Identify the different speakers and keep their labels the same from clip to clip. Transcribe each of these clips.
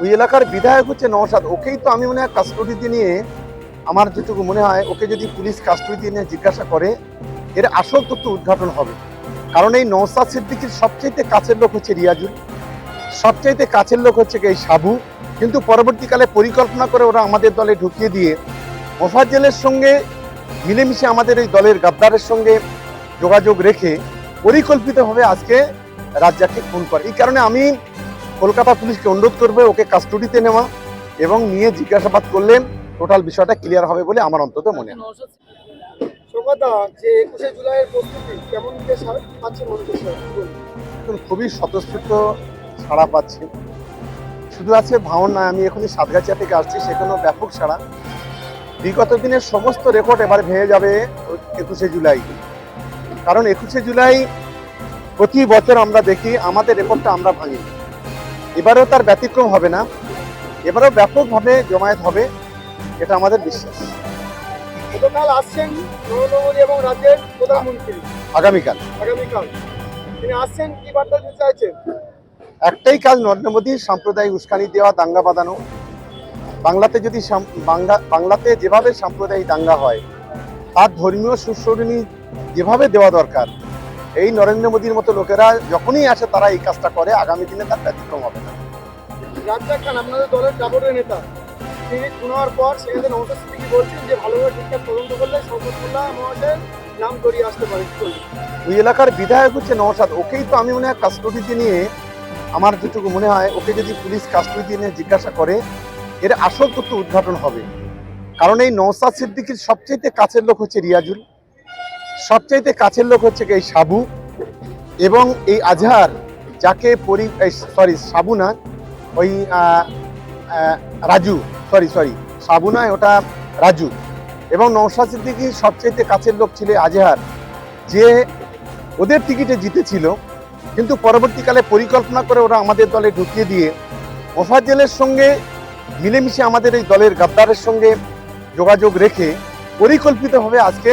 Speaker 1: ওই এলাকার বিধায়ক হচ্ছে নওশাদ। ওকেই তো আমি মনে হয় কাস্টডিতে নিয়ে, আমার যেটুকু মনে হয়, ওকে যদি পুলিশ কাস্টডিতে নিয়ে জিজ্ঞাসা করে, এর আসল তথ্য উদ্ঘাটন হবে। কারণ এই নওশাদ সিদ্দিকির সবচাইতে কাছের লোক হচ্ছে রিয়াজুল। সবচাইতে কাছের লোক হচ্ছে এই সাবু। কিন্তু পরবর্তীকালে পরিকল্পনা করে ওরা আমাদের দলে ঢুকিয়ে দিয়ে, মোফাজ্জেলের সঙ্গে মিলেমিশে আমাদের এই দলের গাদ্দারের সঙ্গে যোগাযোগ রেখে পরিকল্পিতভাবে আজকে রাজ্জাককে খুন করে। এই কারণে আমি কলকাতা পুলিশকে অনুরোধ করবে ওকে কাস্টডিতে নেওয়া এবং নিয়ে জিজ্ঞাসাবাদ করলে টোটাল বিষয়টা ক্লিয়ার হবে বলে আমার অন্তত মনে হয়।
Speaker 2: যে একুশে জুলাইয়ের প্রস্তুতি কেমন
Speaker 1: খুবই স্বতঃস্ফূর্ত সাড়া পাচ্ছি। শুধু আছে ভাওন নয় আমি এখনই সাতগাছিয়া থেকে আসছি সেখানেও ব্যাপক সাড়া। বিগত দিনের সমস্ত রেকর্ড এবার ভেঙে যাবে একুশে জুলাই। কারণ একুশে জুলাই প্রতি বছর আমরা দেখি আমাদের রেকর্ডটা আমরা ভাঙি এবারেও তার ব্যতিক্রম হবে না। এবারেও ব্যাপকভাবে জমায়েত হবে এটা আমাদের বিশ্বাস।
Speaker 2: গতকাল আসছেন নরেন্দ্র মোদী এবং রাজ্যের প্রধানমন্ত্রী।
Speaker 1: আগামীকাল।
Speaker 2: আগামীকাল। তিনি আসছেন কি বার্তা দিতে চাইছেন?
Speaker 1: একটাই কাজ নরেন্দ্র মোদীর সাম্প্রদায়িক উস্কানি দেওয়া দাঙ্গা বাঁধানো। বাংলাতে যদি বাংলাতে যেভাবে সাম্প্রদায়িক দাঙ্গা হয় তার ধর্মীয় সুস্মরণী যেভাবে দেওয়া দরকার এই নরেন্দ্র মোদীর মতো লোকেরা যখনই আসে তারা এই কাজটা করে আগামী দিনে তার ব্যতিক্রম হবে না।
Speaker 2: রাজ্জাক খান আপনাদের দলের নেতা তিনি পর সেখানে নমস্কার সিদ্দিকি বলছেন যে ভালোভাবে ঠিকঠাক তদন্ত করলে শওকতুল্লাহ মহাশয়ের নাম জড়িয়ে আসতে পারে
Speaker 1: ওই এলাকার বিধায়ক হচ্ছে নওশাদ। ওকেই তো আমি মনে হয় কাস্টডিতে নিয়ে আমার যেটুকু মনে হয় ওকে যদি পুলিশ কাস্টডিতে নিয়ে জিজ্ঞাসা করে এর আসল তথ্য উদ্ঘাটন হবে। কারণ এই নওশাদ সিদ্দিকির সবচাইতে কাছের লোক হচ্ছে রিয়াজুল। সবচাইতে কাছের লোক হচ্ছে এই সাবু এবং এই আজহার, যাকে পরি সরি সাবু না ওই রাজু সরি সরি সাবু নয় ওটা রাজু এবং নওশাদ সিদ্দিকির সবচাইতে কাছের লোক ছিল আজহার, যে ওদের টিকিটে জিতেছিল, কিন্তু পরবর্তীকালে পরিকল্পনা করে ওরা আমাদের দলে ঢুকিয়ে দিয়ে মোফাজ্জেলের সঙ্গে মিলেমিশে আমাদের এই দলের গাদ্দারের সঙ্গে যোগাযোগ রেখে পরিকল্পিতভাবে আজকে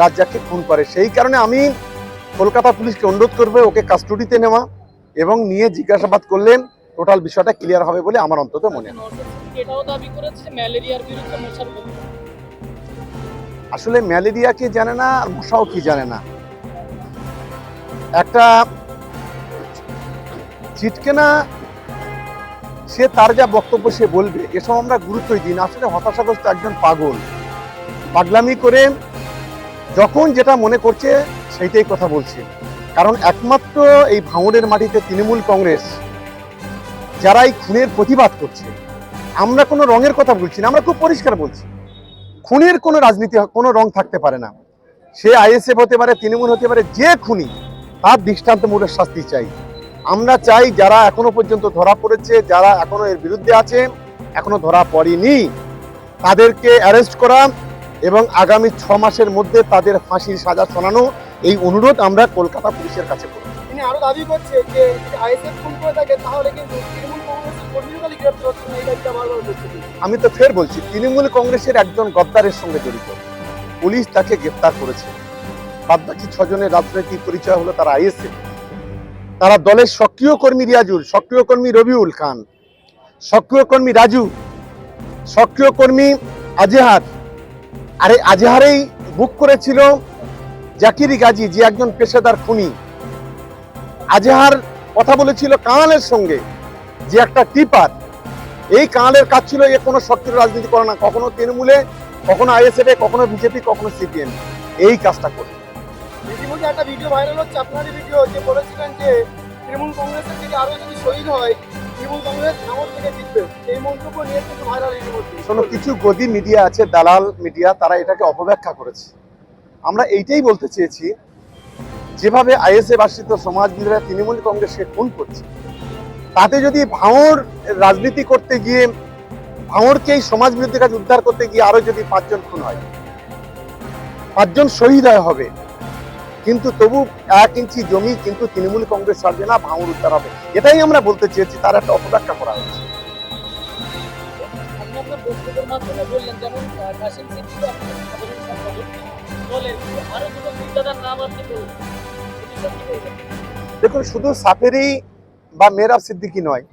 Speaker 1: রাজ্জাককে খুন করে। সেই কারণে আমি কলকাতা পুলিশকে অনুরোধ করবে ওকে কাস্টডিতে নেওয়া এবং নিয়ে জিজ্ঞাসাবাদ করলে টোটাল বিষয়টা ক্লিয়ার হবে বলে আমার অন্তত মনে হয়। আসলে ম্যালেরিয়া কি জানে না আর মশাও কি জানে না। একটা চিটকেনা সে তার যা বক্তব্য সে বলবে এসব আমরা গুরুত্বই দিন আসলে হতাশাগ্রস্ত একজন পাগল। পাগলামি করে যখন যেটা মনে করছে, সেইটাই কথা বলছে। কারণ একমাত্র এই ভাঙড়ের মাটিতে তৃণমূল কংগ্রেস যারা এই খুনের প্রতিবাদ করছে, আমরা কোনো রঙের কথা বলছি না, আমরা খুব পরিষ্কার বলছি। খুনের কোনো রাজনীতি, কোনো রং থাকতে পারে না। সে আইএসএফ হতে পারে, তৃণমূল হতে পারে, যে খুনি, তার দৃষ্টান্তমূলক শাস্তি চাই। আমরা চাই যারা এখনও পর্যন্ত ধরা পড়েছে, যারা এখনও এর বিরুদ্ধে আছে, এখনও ধরা পড়েনি, তাদেরকে অ্যারেস্ট করা এবং আগামী ছ মাসের মধ্যে তাদের ফাঁসির সাজা শোনানো এই অনুরোধ আমরা কলকাতা পুলিশের কাছে করব।
Speaker 2: তিনি আরও দাবি করছে যে আইএসএফ খুন করে থাকে তাহলে কিন্তু তৃণমূল কংগ্রেসের কর্মীরা গ্রেপ্তার হচ্ছে না। এই দাবিটা বারবার
Speaker 1: আমি তো ফের বলছি তৃণমূল কংগ্রেসের একজন গদ্দারের সঙ্গে জড়িত। পুলিশ তাকে গ্রেপ্তার করেছে। বাদ বাকি ছজনের রাজনৈতিক পরিচয় হলো তারা আইএসএফ। তারা দলের সক্রিয় কর্মী রিয়াজুল সক্রিয় কর্মী রবিউল খান সক্রিয় কর্মী রাজু সক্রিয় কর্মী আজহার আরে আজহারেই বুক করেছিল জাকিরি গাজী, যে একজন পেশাদার খুনি। আজহার কথা বলেছিল কামালের সঙ্গে, যে একটা টিপার। এই কাঁড়ের কাজ ছিল এ কোনো সক্রিয় রাজনীতি করে না, কখনো তৃণমূলে, কখনো আইএসএফ, কখনো বিজেপি, কখনো সিপিএম। এই কাজটা করে।
Speaker 2: একটা ভিডিও ভাইরাল হচ্ছে, আপনারই ভিডিও যে বলেছিলেন যে তৃণমূল কংগ্রেসের থেকে আরও যদি শহীদ হয় তৃণমূল
Speaker 1: শোনো, কিছু গদি মিডিয়া আছে, দালাল মিডিয়া, তারা এটাকে অপব্যাখ্যা করেছে। আমরা এইটাই বলতে চেয়েছি, যেভাবে আইএসএফ আশ্রিত সমাজবিরোধীরা তৃণমূল কংগ্রেসকে খুন করছে, তাতে যদি ভাঙর রাজনীতি করতে গিয়ে ভাঙরকে এই সমাজ বিরোধী কাজ উদ্ধার করতে গিয়ে আরও যদি পাঁচজন খুন হয়, পাঁচজন শহীদ হবে কিন্তু তবু এক ইঞ্চি জমি কিন্তু তৃণমূল কংগ্রেস ছাড়বে না ভাঙুর উদ্ধার হবে। এটাই আমরা বলতে চেয়েছি তার একটা অপব্যাখ্যা করা হয়েছে। দেখুন শুধু সাফেরি বা মেহরাব সিদ্দিকি নয়